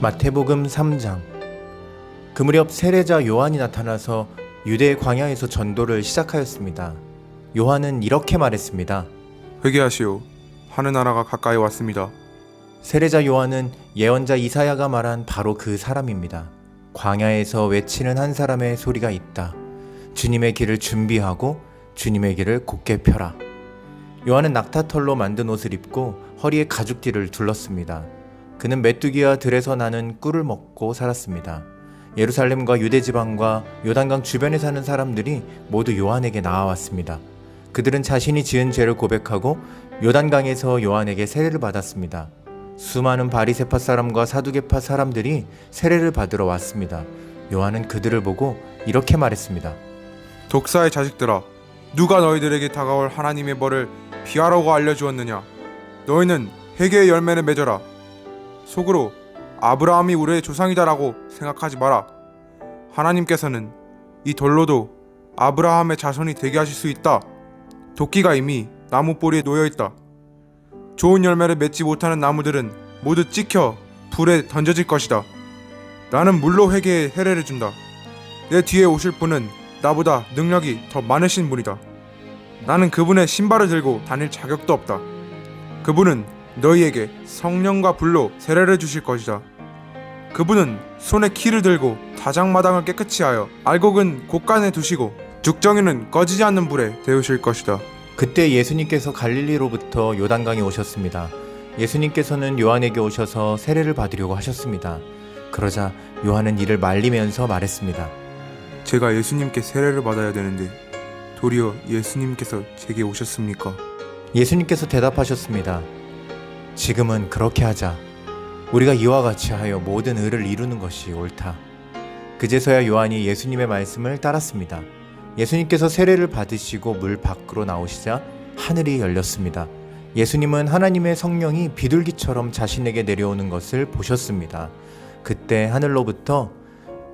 마태복음 3장 그 무렵 세례자 요한이 나타나서 유대 광야에서 전도를 시작하였습니다. 요한은 이렇게 말했습니다. 회개하시오. 하늘 나라가 가까이 왔습니다. 세례자 요한은 예언자 이사야가 말한 바로 그 사람입니다. 광야에서 외치는 한 사람의 소리가 있다. 주님의 길을 준비하고 주님의 길을 곧게 펴라. 요한은 낙타털로 만든 옷을 입고 허리에 가죽띠를 둘렀습니다. 그는 메뚜기와 들에서 나는 꿀을 먹고 살았습니다. 예루살렘과 유대 지방과 요단강 주변에 사는 사람들이 모두 요한에게 나와왔습니다. 그들은 자신이 지은 죄를 고백하고 요단강에서 요한에게 세례를 받았습니다. 수많은 바리세파 사람과 사두개파 사람들이 세례를 받으러 왔습니다. 요한은 그들을 보고 이렇게 말했습니다. 독사의 자식들아, 누가 너희들에게 다가올 하나님의 벌을 피하라고 알려주었느냐? 너희는 회개의 열매를 맺어라. 속으로 아브라함이 우리의 조상이다라고 생각하지 마라. 하나님께서는 이 돌로도 아브라함의 자손이 되게 하실 수 있다. 도끼가 이미 나무 뿌리에 놓여 있다. 좋은 열매를 맺지 못하는 나무들은 모두 찍혀 불에 던져질 것이다. 나는 물로 회개의 해례를 준다. 내 뒤에 오실 분은 나보다 능력이 더 많으신 분이다. 나는 그분의 신발을 들고 다닐 자격도 없다. 그분은 너희에게 성령과 불로 세례를 주실 것이다. 그분은 손에 키를 들고 다장마당을 깨끗이 하여 알곡은 곳간에 두시고 죽정이는 꺼지지 않는 불에 데우실 것이다. 그때 예수님께서 갈릴리로부터 요단강에 오셨습니다. 예수님께서는 요한에게 오셔서 세례를 받으려고 하셨습니다. 그러자 요한은 이를 말리면서 말했습니다. 제가 예수님께 세례를 받아야 되는데 도리어 예수님께서 제게 오셨습니까? 예수님께서 대답하셨습니다. 지금은 그렇게 하자. 우리가 이와 같이 하여 모든 의를 이루는 것이 옳다. 그제서야 요한이 예수님의 말씀을 따랐습니다. 예수님께서 세례를 받으시고 물 밖으로 나오시자 하늘이 열렸습니다. 예수님은 하나님의 성령이 비둘기처럼 자신에게 내려오는 것을 보셨습니다. 그때 하늘로부터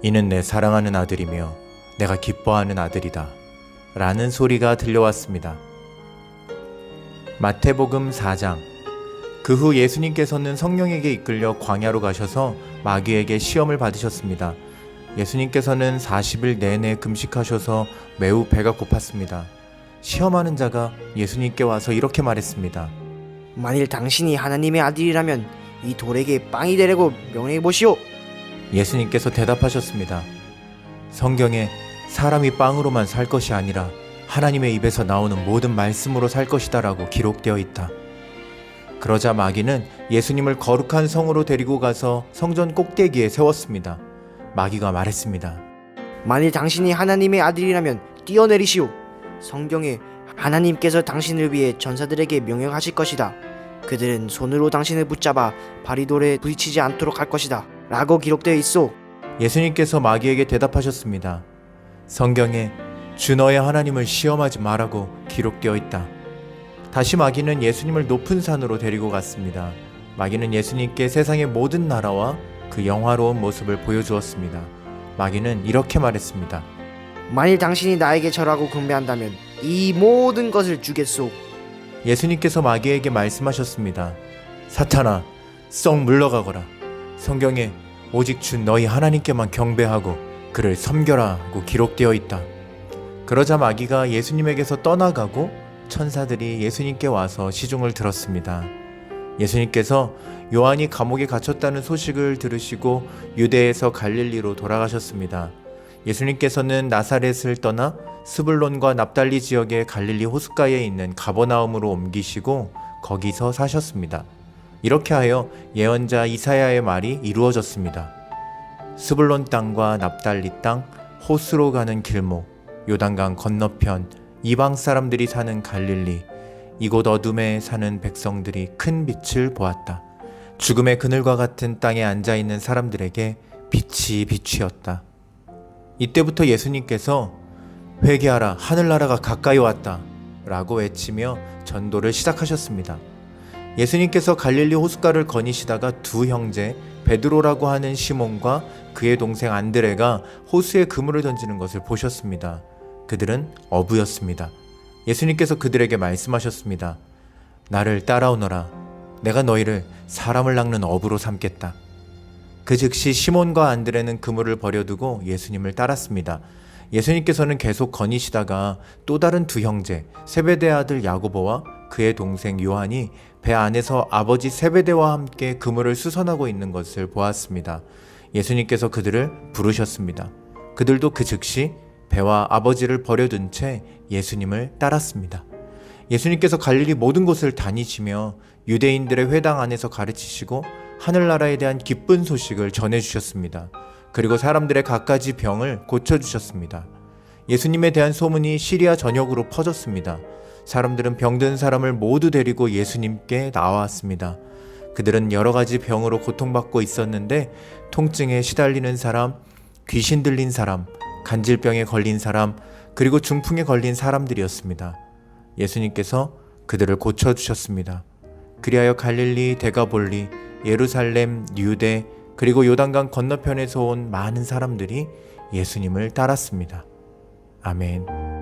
이는 내 사랑하는 아들이며 내가 기뻐하는 아들이다. 라는 소리가 들려왔습니다. 마태복음 4장 그 후 예수님께서는 성령에게 이끌려 광야로 가셔서 마귀에게 시험을 받으셨습니다. 예수님께서는 40일 내내 금식하셔서 매우 배가 고팠습니다. 시험하는 자가 예수님께 와서 이렇게 말했습니다. 만일 당신이 하나님의 아들이라면 이 돌에게 빵이 되라고 명령해 보시오. 예수님께서 대답하셨습니다. 성경에 사람이 빵으로만 살 것이 아니라 하나님의 입에서 나오는 모든 말씀으로 살 것이다라고 기록되어 있다. 그러자 마귀는 예수님을 거룩한 성으로 데리고 가서 성전 꼭대기에 세웠습니다. 마귀가 말했습니다. 만일 당신이 하나님의 아들이라면 뛰어내리시오. 성경에 하나님께서 당신을 위해 전사들에게 명령하실 것이다. 그들은 손으로 당신을 붙잡아 바리돌에 부딪히지 않도록 할 것이다. 라고 기록되어 있어. 예수님께서 마귀에게 대답하셨습니다. 성경에 주 너의 하나님을 시험하지 말라고 기록되어 있다. 다시 마귀는 예수님을 높은 산으로 데리고 갔습니다. 마귀는 예수님께 세상의 모든 나라와 그 영화로운 모습을 보여주었습니다. 마귀는 이렇게 말했습니다. 만일 당신이 나에게 절하고 경배한다면 이 모든 것을 주겠소. 예수님께서 마귀에게 말씀하셨습니다. 사탄아, 썩 물러가거라. 성경에 오직 주 너희 하나님께만 경배하고 그를 섬겨라고 기록되어 있다. 그러자 마귀가 예수님에게서 떠나가고 천사들이 예수님께 와서 시중을 들었습니다. 예수님께서 요한이 감옥에 갇혔다는 소식을 들으시고 유대에서 갈릴리로 돌아가셨습니다. 예수님께서는 나사렛을 떠나 스불론과 납달리 지역의 갈릴리 호숫가에 있는 가버나움으로 옮기시고 거기서 사셨습니다. 이렇게 하여 예언자 이사야의 말이 이루어졌습니다. 스불론 땅과 납달리 땅, 호수로 가는 길목, 요단강 건너편, 이방 사람들이 사는 갈릴리, 이곳 어둠에 사는 백성들이 큰 빛을 보았다. 죽음의 그늘과 같은 땅에 앉아 있는 사람들에게 빛이 비추었다. 이때부터 예수님께서 회개하라 하늘나라가 가까이 왔다 라고 외치며 전도를 시작하셨습니다. 예수님께서 갈릴리 호숫가를 거니시다가 두 형제 베드로라고 하는 시몬과 그의 동생 안드레가 호수에 그물을 던지는 것을 보셨습니다. 그들은 어부였습니다. 예수님께서 그들에게 말씀하셨습니다. 나를 따라오너라. 내가 너희를 사람을 낚는 어부로 삼겠다. 그 즉시 시몬과 안드레는 그물을 버려두고 예수님을 따랐습니다. 예수님께서는 계속 거니시다가 또 다른 두 형제 세베대 아들 야고보와 그의 동생 요한이 배 안에서 아버지 세베대와 함께 그물을 수선하고 있는 것을 보았습니다. 예수님께서 그들을 부르셨습니다. 그들도 그 즉시 배와 아버지를 버려둔 채 예수님을 따랐습니다. 예수님께서 갈릴리 모든 곳을 다니시며 유대인들의 회당 안에서 가르치시고 하늘나라에 대한 기쁜 소식을 전해 주셨습니다. 그리고 사람들의 갖가지 병을 고쳐 주셨습니다. 예수님에 대한 소문이 시리아 전역으로 퍼졌습니다. 사람들은 병든 사람을 모두 데리고 예수님께 나왔습니다. 그들은 여러 가지 병으로 고통받고 있었는데 통증에 시달리는 사람, 귀신 들린 사람, 간질병에 걸린 사람, 그리고 중풍에 걸린 사람들이었습니다. 예수님께서 그들을 고쳐 주셨습니다. 그리하여 갈릴리, 데가볼리, 예루살렘, 유대, 그리고 요단강 건너편에서 온 많은 사람들이 예수님을 따랐습니다. 아멘.